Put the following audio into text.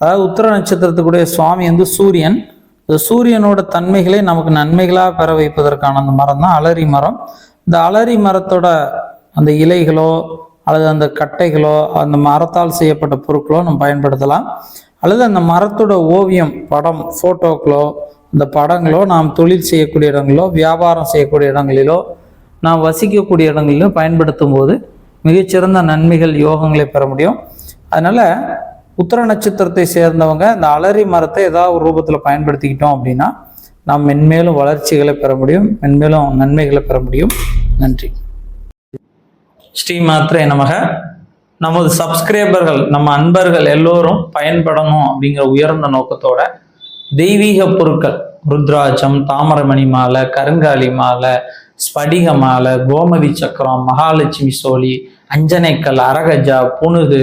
அதாவது உத்திர நட்சத்திரத்துக்குடைய சுவாமி வந்து சூரியன். இந்த சூரியனோட தன்மைகளை நமக்கு நன்மைகளாக பெற வைப்பதற்கான அந்த மரம் தான் அலரி மரம். இந்த அலரி மரத்தோட அந்த இலைகளோ அல்லது அந்த கட்டைகளோ அந்த மரத்தால் செய்யப்பட்ட பொருட்களோ நம்ம பயன்படுத்தலாம். அல்லது அந்த மரத்தோட ஓவியம் படம் ஃபோட்டோக்களோ அந்த படங்களோ நாம் தொழில் செய்யக்கூடிய இடங்களோ வியாபாரம் செய்யக்கூடிய இடங்களிலோ நாம் வசிக்கக்கூடிய இடங்களிலோ பயன்படுத்தும் போது மிகச்சிறந்த நன்மைகள் யோகங்களை பெற முடியும். அதனால் உத்தர நட்சத்திரத்தை சேர்ந்தவங்க இந்த அலரி மரத்தை ஏதாவது ஒரு ரூபத்தில் பயன்படுத்திக்கிட்டோம் அப்படின்னா நாம் மென்மேலும் வளர்ச்சிகளை பெற முடியும் மென்மேலும் நன்மைகளை பெற முடியும். நன்றி. ஸ்ரீ மாத்திரை நமக. நமது சப்ஸ்கிரைபர்கள் நம்ம அன்பர்கள் எல்லோரும் பயன்படணும் அப்படிங்கிற உயர்ந்த நோக்கத்தோட தெய்வீக பொருட்கள் ருத்ராட்சம் தாமரமணி மாலை கருங்காலி மாலை ஸ்படிக மாலை கோமதி சக்கரம் மகாலட்சுமி சோழி அஞ்சனைக்கல் அரகஜா புனுது